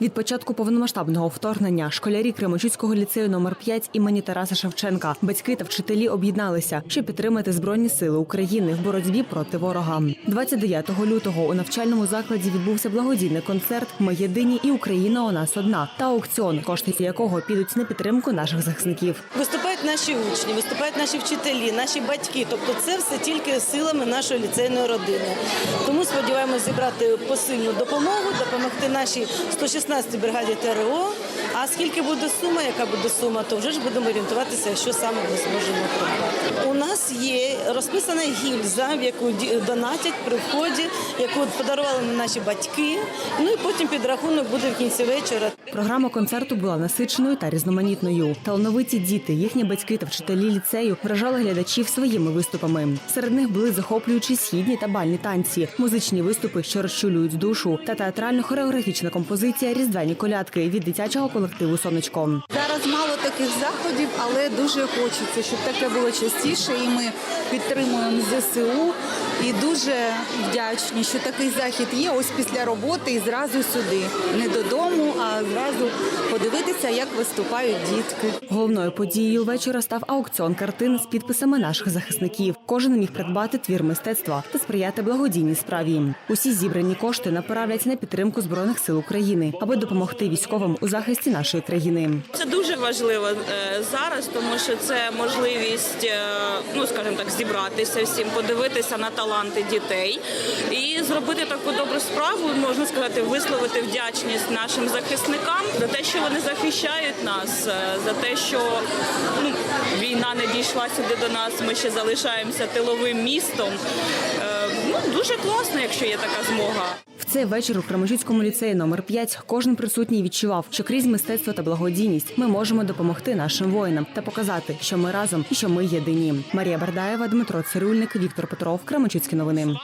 Від початку повномасштабного вторгнення школярі Кременчуцького ліцею номер 5 імені Тараса Шевченка, батьки та вчителі об'єдналися, щоб підтримати збройні сили України в боротьбі проти ворога. 29 лютого у навчальному закладі відбувся благодійний концерт Ми єдині і Україна у нас одна та аукціон, кошти якого підуть на підтримку наших захисників. Виступають наші учні, виступають наші вчителі, наші батьки. Тобто це все тільки силами нашої ліцейної родини. Тому сподіваємось зібрати посильну допомогу, допомогти нашій 116-й бригаді ТРО. А скільки буде сума, яка буде сума, то вже ж будемо орієнтуватися, що саме ми зможемо придбати. У нас є розписана гільза, в яку донатять при вході, яку подарували наші батьки. Ну і потім підрахунок буде в кінці вечора. Програма концерту була насиченою та різноманітною. Талановиті діти, їхні батьки та вчителі ліцею вражали глядачів своїми виступами. Серед них були захоплюючі східні та бальні танці, музичні виступи, що розчулюють душу, та театрально-хореографічна композиція Різдвяні колядки від дитячого колективу Сонечко. Зараз мало таких заходів, але дуже хочеться, щоб таке було частіше. І ми підтримуємо ЗСУ. І дуже вдячні, що такий захід є. Ось після роботи і зразу сюди. Не додому, а зразу подивитися, як виступають дітки. Головною подією вечора став аукціон картин з підписами наших захисників. Кожен міг придбати твір мистецтва та сприяти благодійній справі. Усі зібрані кошти направлять на підтримку збройних сил України, аби допомогти військовим у захисті нашої країни. Це дуже важливо е, зараз, тому що це можливість, е, ну скажімо так, зібратися всім, подивитися на таланти дітей і зробити таку добру справу, можна сказати, висловити вдячність нашим захисникам за те, що вони захищають нас, е, за те, що ну, війна сюди до нас. Ми ще залишаємося тиловим містом. Е, Ну дуже класно, якщо є така змога. В цей вечір у Кременчуцькому ліцеї номер 5 кожен присутній відчував, що крізь мистецтво та благодійність ми можемо допомогти нашим воїнам та показати, що ми разом і що ми єдині. Марія Бардаєва, Дмитро Цирюльник, Віктор Петров, Кременчуцькі новини.